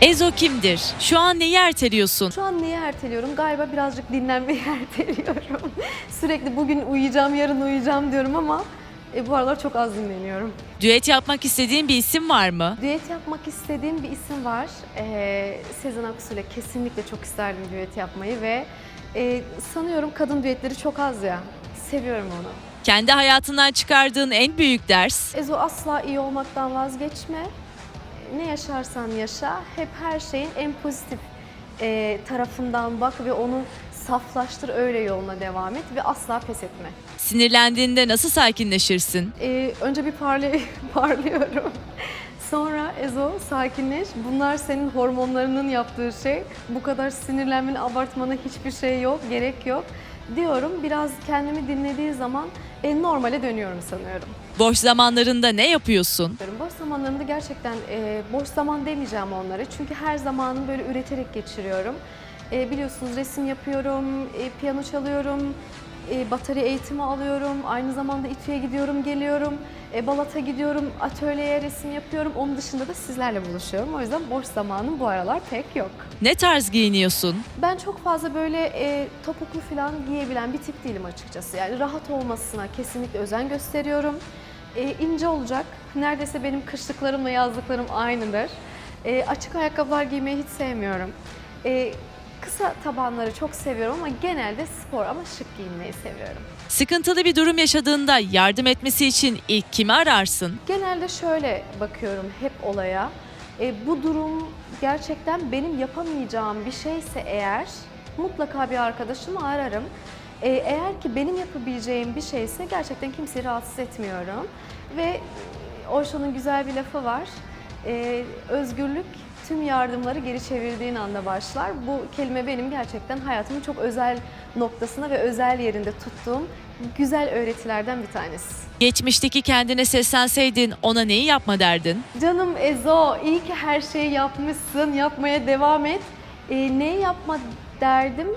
Ezo kimdir? Şu an neyi erteliyorsun? Şu an neyi erteliyorum? Galiba birazcık dinlenmeyi erteliyorum. Sürekli bugün uyuyacağım, yarın uyuyacağım diyorum ama e, bu aralar çok az dinleniyorum. Düet yapmak istediğin bir isim var mı? Düet yapmak istediğim bir isim var. Ee, Sezen Aksu ile kesinlikle çok isterdim düet yapmayı ve e, sanıyorum kadın düetleri çok az ya. Seviyorum onu. Kendi hayatından çıkardığın en büyük ders? Ezo asla iyi olmaktan vazgeçme. Ne yaşarsan yaşa, hep her şeyin en pozitif e, tarafından bak ve onu saflaştır, öyle yoluna devam et ve asla pes etme. Sinirlendiğinde nasıl sakinleşirsin? Ee, önce bir parlay parlıyorum. Sonra Ezo sakinleş. Bunlar senin hormonlarının yaptığı şey. Bu kadar sinirlenmenin abartmana hiçbir şey yok, gerek yok diyorum. Biraz kendimi dinlediği zaman e, normale dönüyorum sanıyorum. Boş zamanlarında ne yapıyorsun? Boş zamanlarımda gerçekten e, boş zaman demeyeceğim onlara. Çünkü her zamanını böyle üreterek geçiriyorum. E, biliyorsunuz resim yapıyorum, e, piyano çalıyorum, e, batarya eğitimi alıyorum. Aynı zamanda İTÜ'ye gidiyorum, geliyorum. E, Balat'a gidiyorum, atölyeye resim yapıyorum. Onun dışında da sizlerle buluşuyorum. O yüzden boş zamanım bu aralar pek yok. Ne tarz giyiniyorsun? Ben çok fazla böyle e, topuklu falan giyebilen bir tip değilim açıkçası. Yani rahat olmasına kesinlikle özen gösteriyorum. E, ince olacak. Neredeyse benim kışlıklarımla yazlıklarım aynıdır. E, açık ayakkabılar giymeyi hiç sevmiyorum. E, kısa tabanları çok seviyorum ama genelde spor ama şık giyinmeyi seviyorum. Sıkıntılı bir durum yaşadığında yardım etmesi için ilk kimi ararsın? Genelde şöyle bakıyorum hep olaya. E, bu durum gerçekten benim yapamayacağım bir şeyse eğer mutlaka bir arkadaşımı ararım. E, eğer ki benim yapabileceğim bir şeyse gerçekten kimseyi rahatsız etmiyorum. Ve Osho'nun güzel bir lafı var. E, özgürlük tüm yardımları geri çevirdiğin anda başlar. Bu kelime benim gerçekten hayatımın çok özel noktasına ve özel yerinde tuttuğum güzel öğretilerden bir tanesi. Geçmişteki kendine seslenseydin ona neyi yapma derdin? Canım Ezo, iyi ki her şeyi yapmışsın, yapmaya devam et. Ee, neyi yapma derdim?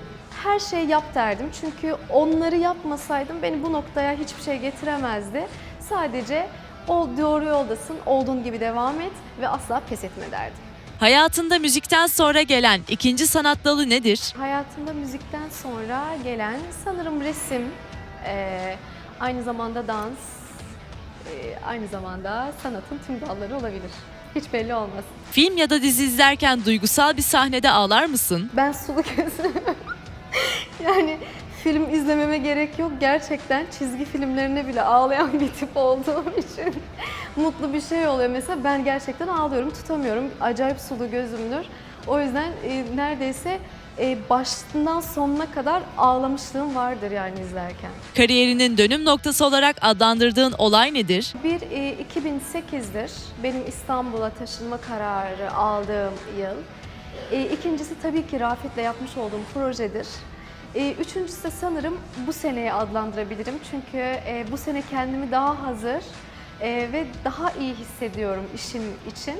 Her şeyi yap derdim. Çünkü onları yapmasaydım beni bu noktaya hiçbir şey getiremezdi. Sadece ol, doğru yoldasın, olduğun gibi devam et ve asla pes etme derdim. Hayatında müzikten sonra gelen ikinci sanat dalı nedir? Hayatımda müzikten sonra gelen sanırım resim, ee, aynı zamanda dans, ee, aynı zamanda sanatın tüm dalları olabilir. Hiç belli olmaz. Film ya da dizi izlerken duygusal bir sahnede ağlar mısın? Ben sulu gözlü. yani film izlememe gerek yok. Gerçekten çizgi filmlerine bile ağlayan bir tip olduğum için mutlu bir şey oluyor. Mesela ben gerçekten ağlıyorum, tutamıyorum. Acayip sulu gözümdür. O yüzden e, neredeyse e, başından sonuna kadar ağlamışlığım vardır yani izlerken. Kariyerinin dönüm noktası olarak adlandırdığın olay nedir? Bir e, 2008'dir. Benim İstanbul'a taşınma kararı aldığım yıl. E, ikincisi tabii ki Rafet'le yapmış olduğum projedir. E, üçüncüsü de sanırım bu seneye adlandırabilirim. Çünkü e, bu sene kendimi daha hazır e, ve daha iyi hissediyorum işim için.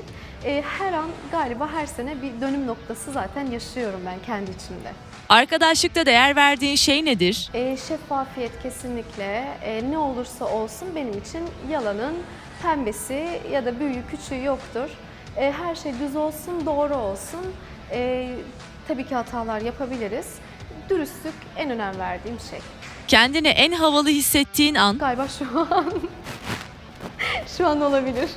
E, her an galiba her sene bir dönüm noktası zaten yaşıyorum ben kendi içimde. Arkadaşlıkta değer verdiğin şey nedir? E, şeffafiyet kesinlikle e, ne olursa olsun benim için yalanın pembesi ya da büyüğü küçüğü yoktur. E, her şey düz olsun, doğru olsun. E, tabii ki hatalar yapabiliriz. Dürüstlük en önem verdiğim şey. Kendini en havalı hissettiğin an Galiba şu an şu an olabilir.